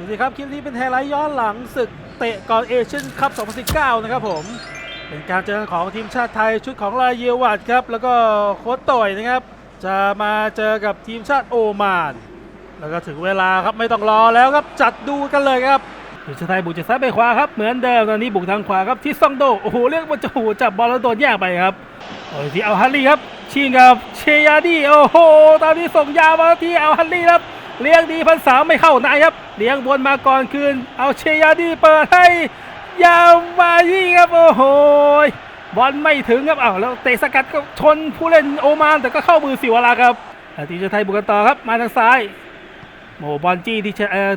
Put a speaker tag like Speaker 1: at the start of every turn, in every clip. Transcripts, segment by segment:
Speaker 1: สวัสดีครับคลิปนี้เป็นไฮไลท์ย้อนหลังศึกเตะก่อนเอเชียนคัพ 2019 นะครับผม เป็นการเจอกันของทีมชาติไทยชุดของลายเยวัดครับ แล้วก็โค้ชต่อยนะครับ จะมาเจอกับทีมชาติโอมาน แล้วก็ถึงเวลาครับไม่ต้องรอแล้วครับจัดดูกันเลยครับทีมชาติไทยบุกจากซ้ายไปขวาครับเหมือนเดิมตอนนี้บุกทางขวาครับที่ซองโดโอ้โหเรียกว่าจะโอ้โหจับบอลแล้วโดนแย่ไปครับโอ้ยที่เอาฮันลี่ครับชิงกับเชียร์ดีโอ้โหตอนนี้ส่งยาวมาที่เอาฮันลี่ครับ เลี้ยงดีพันสามไม่เข้าในครับเลี้ยงบนมาก่อนคืน เอาเชียร์ดีเปิดให้ยาวมาที่ครับโอ้โหบอลไม่ถึงครับอ้าวแล้วเตะสกัดก็ชนผู้เล่นโอมานแต่ก็เข้ามือสิวราครับทีมชาติไทยบุกกันต่อครับมาทางซ้ายโอ้โหบอลจี้ที่ชเออ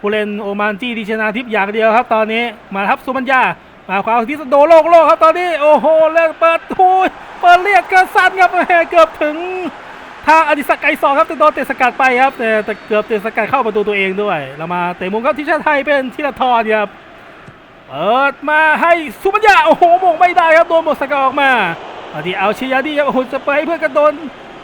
Speaker 1: ผู้เล่นโอมานจี้ที่ชนะทิพย์อย่างเดียวครับ ตอนนี้มาครับสุมัญญามาขวาที่โดโลกโลกครับตอนนี้โอ้โหเลิกเปิดทูยเปิดเลียดกระสันครับแม่เกือบถึง ทางอดิศักดิ์ไกรสอนครับแต่โดนเตะสกัดไปครับแต่แต่เกือบเตะสกัดเข้าประตูตัวเองด้วย เรามาเตะมุมครับทีมชาติไทยเป็นธีรทรครับเปิดมาให้สุมัญญาโอ้โหมงไม่ได้ครับโดนหมดสกัดออกมาอาทีเอาชิยาดีครับโอ้โหจะไปเพื่อกระโดน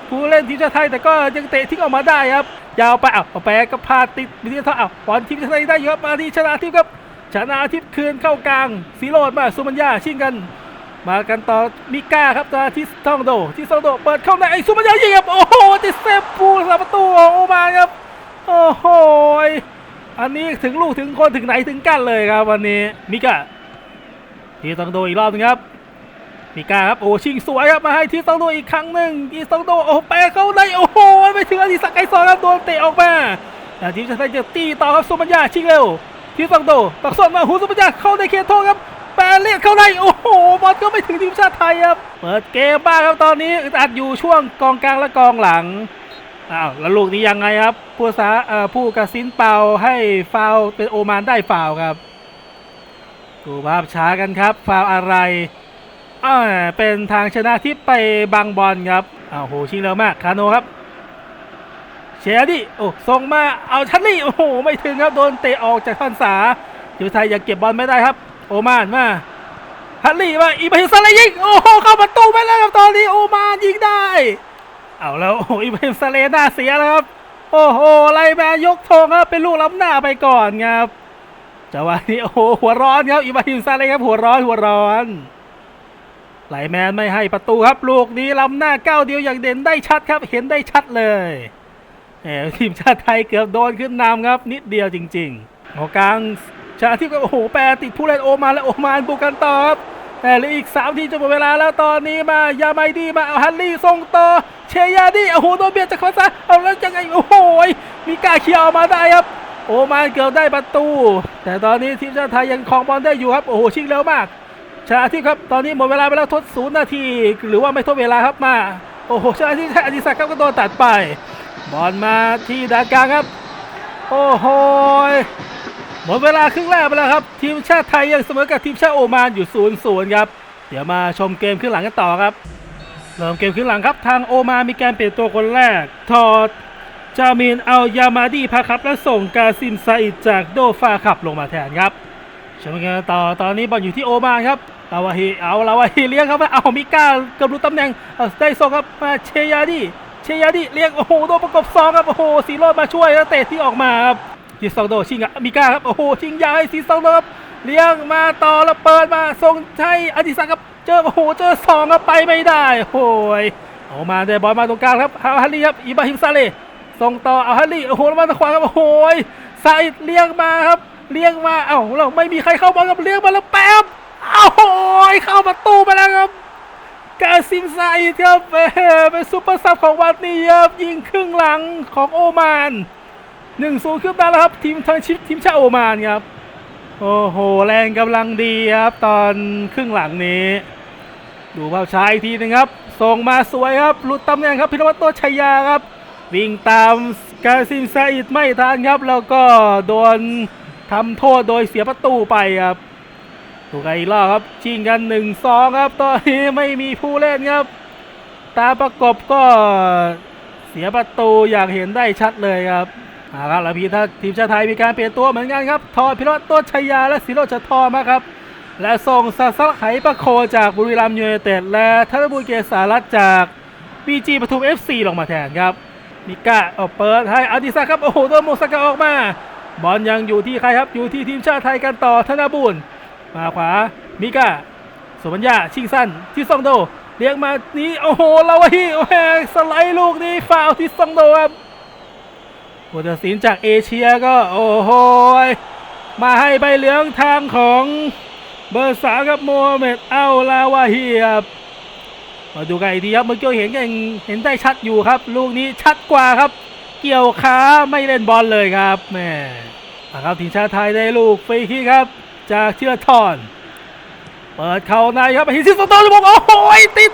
Speaker 1: ผู้เล่นทีมชาติไทยแต่ก็ยังเตะทิ้งออกมาได้ครับยาวไปอะเอาไปก็พาติดวิทยาทรอะบอลทีมชาติไทยได้เยอะมาที่ชนะทิพย์ครับชนะทิพย์คืนเข้ากลางสีโรดมาสุมัญญาชิงกัน มากันต่อมิก้าครับตาที่ท่องโดที่ท่องโดเปิดเข้าในไอ้สุมัญญายิงครับโอ้โหติดเซฟปูสาประตูของโอมานครับโอ้โหอันนี้ถึงลูกถึงคนถึงไหนถึงกันเลยครับวันนี้มิก้าที่ท่องโดอีกรอบหนึงครับมิก้าครับโอ้ชิงสวยครับมาให้ที่ท่องโดอีกครั้งหนึ่งที่ท่องโดโอ้แปะเข้าในโอ้โหไม่ถึงอดิศักดิ์ไกรสอนครับโดนเตะออกมาแต่ทีมชาติไทยจะตีต่อครับสุมัญญาชิงเร็วที่ท่องโดตักส่วนมาหูสุมัญญาเข้าในเขตโทษครับ ปรเรียกเข้าในโอ้โหบอลก็ไม่ถึงทีมชาติไทยครับเปิดเกมบ้างครับตอนนี้อัดอยู่ช่วงกองกลางและกองหลังอ้าวแล้วลูกนี้ยังไงครับผู้สาเอ่อผู้กระสินเป่าให้ฟาวเป็นโอมานได้ฟาวครับดูภาพช้ากันครับฟาวอะไรอ่าเป็นทางชนะทิพย์ไปบังบอลครับอ้าวโหชิงเร็วมากคาโนครับเชียร์ดิโอ้ส่งมาเอาชันลี่โอ้โหไม่ถึงครับโดนเตะออกจากท่อนสาทีมไทยยังเก็บบอลไม่ได้ครับ โอมานมาฮันลี่มาอิบราฮิมซาเลห์ยิงโอ้โหเข้าประตูไปแล้วครับตอนนี้โอมานยิงได้ เอาแล้วโอ้อิบราฮิมซาเลห์น้าเสียแล้วครับ โอ้โหไล่แมนยกธงครับเป็นลูกล้ำหน้าไปก่อนครับจังหวะนี้โอ้โหหัวร้อนครับอิบราฮิมซาเลห์ครับหัวร้อนหัวร้อนไลแมนไม่ให้ประตูครับลูกนี้ล้ำหน้าก้าวเดียวอย่างเด่นได้ชัดครับ เห็นได้ชัดเลยแหมทีมชาติไทยเกือบโดนขึ้นนำครับ นิดเดียวจริงๆหัวกลาง ชาที่ก็โอ้โหแปรติดผู้เล่นโอมานและโอมานบุกกันต่อครับแต่เหลืออีก3ทีจะหมดเวลาแล้วตอนนี้มายาไมดีมาเอาฮันลี่ส่งต่อเชียาดีโอ้โหโดนเบียดจากขวาซ้าเอาแล้วยังไงโอ้โหมีกาเคียร์ออกมาได้ครับ โอมานเกือบได้ประตู แต่ตอนนี้ทีมชาติไทยยังครองบอลได้อยู่ครับโอ้โหชิงเร็วมาก ชาที่ครับตอนนี้หมดเวลาไปแล้วทดศูนย์นาที หรือว่าไม่ทดเวลาครับมาโอ้โหชาที่อดิศักดิ์ครับก็โดนตัดไปบอลมาที่ดานกลางครับ โอ้โห หมดเวลาครึ่งแรกไปแล้วครับ ทีมชาติไทยยังเสมอกับทีมชาติโอมานอยู่0ูนย์ครับ เดี๋ยวมาชมเกมครึ่งหลังกันต่อครับ เริ่มเกมครึ่งหลังครับ ทางโอมานมีการเปลี่ยนตัวคนแรก ถอดจามีนเอายามาดีพาครับ และส่งกาซิมซาอิดจากโดฟาขับลงมาแทนครับชมกันต่อตอนนี้บอลอยู่ที่โอมานครับลาวาฮีเอาลาวาฮีเลี้ยงครับเอามิก้าเกือบรู้ตำแหน่งได้ส่งครับมาเชยาดีเชยาดีเลี้ยงโอ้โหโดนประกบซองครับโอ้โหสีโรดมาช่วยแล้วเตะที่ออกมาครับ ซีซองโดชิงอะมิก้าครับโอ้โหชิงยาวให้ซีซองโดครับเลี้ยงมาต่อแล้วเปิดมาส่งให้อดิศักดิ์ครับเจอโอ้โหเจอสองครับไปไม่ได้โอ้ยเอามาได้บอลมาตรงกลางครับเอาฮันลี่ครับอิบราฮิมซาเลส่งต่อเอาฮันลี่โอ้โหมาทางขวาครับโอ้โหซาอิดเลี้ยงมาครับเลี้ยงมาเอ้าเราไม่มีใครเข้าบอลครับเลี้ยงมาแล้วแป๊บเอ้าโอ้ยเข้าประตูไปแล้วครับกาซิมซาอิดครับเป็นซูเปอร์ซับของวันนี้ครับยิงครึ่งหลังของโอมาน หนึ่งศูนย์ขึ้นมาแล้วครับ ทีมทางชิปทีมชาติโอมานครับ โอ้โห แรงกำลังดีครับ ตอนครึ่งหลังนี้ ดูภาพช้าอีกทีนึงครับส่งมาสวยครับหลุดตำแหน่งครับพิรวัตโตชัยยาครับ วิ่งตามกาซิมซาอิดไม่ทันครับ แล้วก็โดนทำโทษโดยเสียประตูไปครับถูกไอีกรอบครับชิงกัน1นสองครับ ตอนนี้ไม่มีผู้เล่นครับ ตาประกบก็เสียประตูอย่างเห็นได้ชัดเลยครับ เอาครับแล้วพีถ้าทีมชาติไทยมีการเปลี่ยนตัวเหมือนกันครับทอพิรตรโต้นชัยยาและศิโรจน์ทอมาครับ และส่งซาซักไหประโคจากบุรีรัมย์ยูไนเต็ดและธนบุญเกษารัตจากบีจีปทุม FC ลงมาแทนครับมิก้าเอาเปิดให้อดิศักดิ์ครับโอ้โหโดนโมสกาออกมา บอลยังอยู่ที่ใครครับอยู่ที่ทีมชาติไทยกันต่อธนบุญมาขวามิก้าสมัญญาชิงสั้นที่ซองโดเลี้ยงมานี้โอ้โหลาวาฮีโอ้โหสไลด์ลูกนี้ฟาวที่ซองโดครับ ผู้ตัดสินจากเอเชียก็โอ้โหมาให้ใบเหลืองทางของเบอร์สามครับโมฮัมเหม็ดอัลลาวาฮีครับมาดูกันอีกทีครับเมื่อกี้เห็นยังเห็นได้ชัดอยู่ครับ ลูกนี้ชัดกว่าครับ เกี่ยวขาไม่เล่นบอลเลยครับแม่ครับทีมชาติไทยได้ลูกฟรีคิกครับ จากเชื่อทอน เปิดเข้าในครับไปที่ซิสโตนจะบอกโอ้โหติด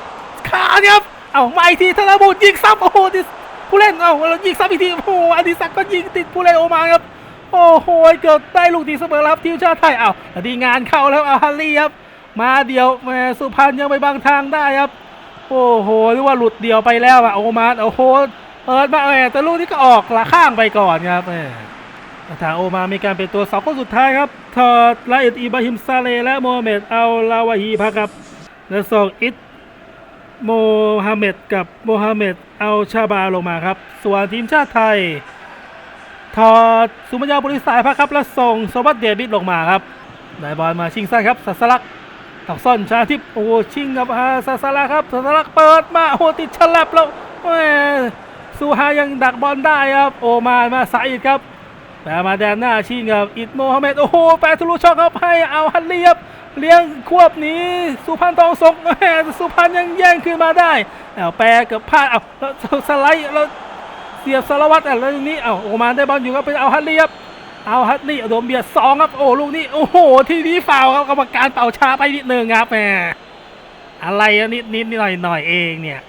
Speaker 1: ขาเนี่ยครับเอามาอีทีธนบุตรยิงซ้ำโอ้โหติด ผู้เล่นเอาแล้วยิงซ้ำอีกทีโอ้โหอดิศักก็ยิงติดผู้เล่นโอมานครับโอ้โหเกิดได้ลูกตีเสมอครับทีมชาติไทยเอาดีงานเข้าแล้วเอาฮันลี่ครับ มาเดียวแมสุพรรณยังไปบังทางได้ครับ โอ้โหหรือว่าหลุดเดียวไปแล้วอะโอมานโอ้โหเปิดมาแหมแต่ลูกนี้ก็ออกละข้างไปก่อนครับแมทางโอมามีการเป็นตัวเสาคนสุดท้ายครับทอดลอิดอิบราฮิมซาเลและโมฮัมเหม็ดอัลลาวาฮีพักครับและส่งอิด โมฮัมเหม็ดกับโมฮัมเหม็ดอัลชาบาลงมาครับ ส่วนทีมชาติไทยทอดสุมัญญาบริสายพักครับ แล้วส่งสวัสดเดบิดลงมาครับได้บอลมาชิงสั้นครับสัสลักตักซ่อนชาทิพย์โอ้ชิงกับอาสัสลักครับสัสลักเปิดมาโอ้ติดฉลับแล้วแหมซูฮายังดักบอลได้ครับ โอมานมาสายอีกครับ แปมาแดนหน้าชิงกับอิดโมฮัมเหม็ดโอ้โหแปรทะลุช่องครับให้เอาฮันเลียบเลี้ยงควบหนีสุพรรณทองสงแหมสุพรรณยังแย่งขึ้นมาได้เอาแปรเกับพลาดเอาแล้วสไลด์แล้วเสียบสารวัตรอะแล้วตรงนี้เอาโอมานได้บอลอยู่ครับไปเอาฮัตลี่ครับเอาฮัตลี่โดนเบียดสองครับโอ้ลูกนี้โอ้โหทีนี้ฟาวครับกรรมการเป่าช้าไปนิดนึงครับแหมอะไรนิดนิดหน่อยหน่อยเองเนี่ย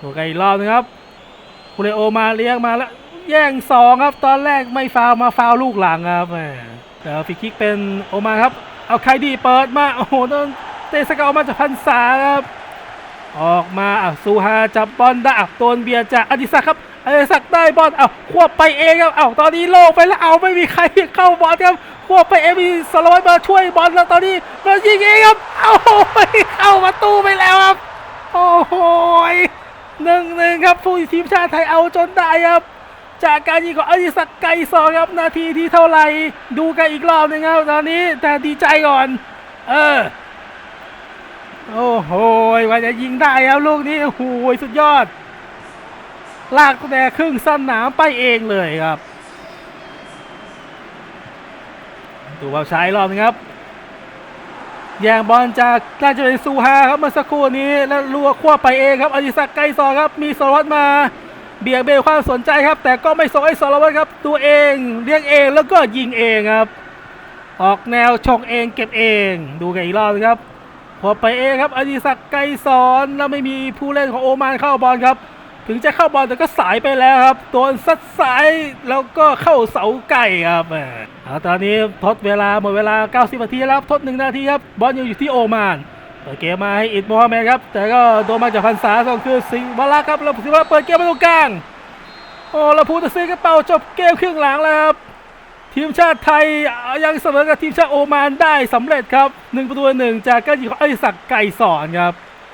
Speaker 1: ดูกันอีกรอบนึงครับคูเลโอมาเลี้ยงมาแล้ว แย่งสองครับ ตอนแรกไม่ฟาวมาฟาวลูกหลังครับแต่ฟรีคิกเป็นโอมาครับ เอาใครดีเปิดมา โอ้โหโดนเตะสกัดออกมาจากพันษาครับ ออกมาอะซูฮาจับบอลได้อะโดนเบียดจากอดิศักครับอดิศักได้บอลเอะควบไปเองครับเอาตอนนี้โล่ไปแล้วเอาไม่มีใครเข้าบอลครับควบไปเองมีสารวัตรมาช่วยบอลแล้วตอนนี้มายิงเองครับเอาเข้าประตูไปแล้วครับ โอ้โหหนึ่งหนึ่งครับผู้ทีมชาติไทยเอาจนได้ครับ จากการยิงของอดิศักไกรสอครับนาทีที่เท่าไหร่ดูกันอีกรอบหนึงครับตอนนี้แต่ดีใจก่อน เออ โอ้โหว่าจะยิงได้ครับลูกนี้โอ้โหสุดยอด ลากตั้งแต่ครึ่งสนามไปเองเลยครับ ดูว่าใช้รอบนึงครับแย่งบอลจากราชบุรีซูฮาครับเมื่อสักครู่นี้แล้วลัวควบไปเองครับอดิศักไกรสอครับมีสารวัตรมา เบี่ยงเบนความสนใจครับ แต่ก็ไม่ส่งให้สารวัตรครับ ตัวเองเลี้ยงเองแล้วก็ยิงเองครับ ออกแนวชงเองเก็บเอง ดูกันอีกรอบครับ พอไปเองครับอดิศักดิ์ไกรสอนแล้วไม่มีผู้เล่นของโอมานเข้าบอลครับ ถึงจะเข้าบอลแต่ก็สายไปแล้วครับโดนซัดสายแล้วก็เข้าเสาไก่ครับเอาตอนนี้ทดเวลาหมดเวลา 90นาทีแล้วทดหนึ่งนาทีครับบอลยังอยู่ที่โอมาน เปิดเกมมาให้อิดโมฮัมเมดครับ แต่ก็โดนมาจากพันษาสองคือสิงห์วลาครับแล้วสิงห์วลาเปิดเกมมาตรงกลางโอ้ลาพูตัดสินกระเป๋าจบเกมครึ่งหลังแล้วครับทีมชาติไทยยังเสมอกับทีมชาติโอมานได้สำเร็จครับหนึ่งประตูหนึ่งจากการยิงของอศักไก่สอนครับ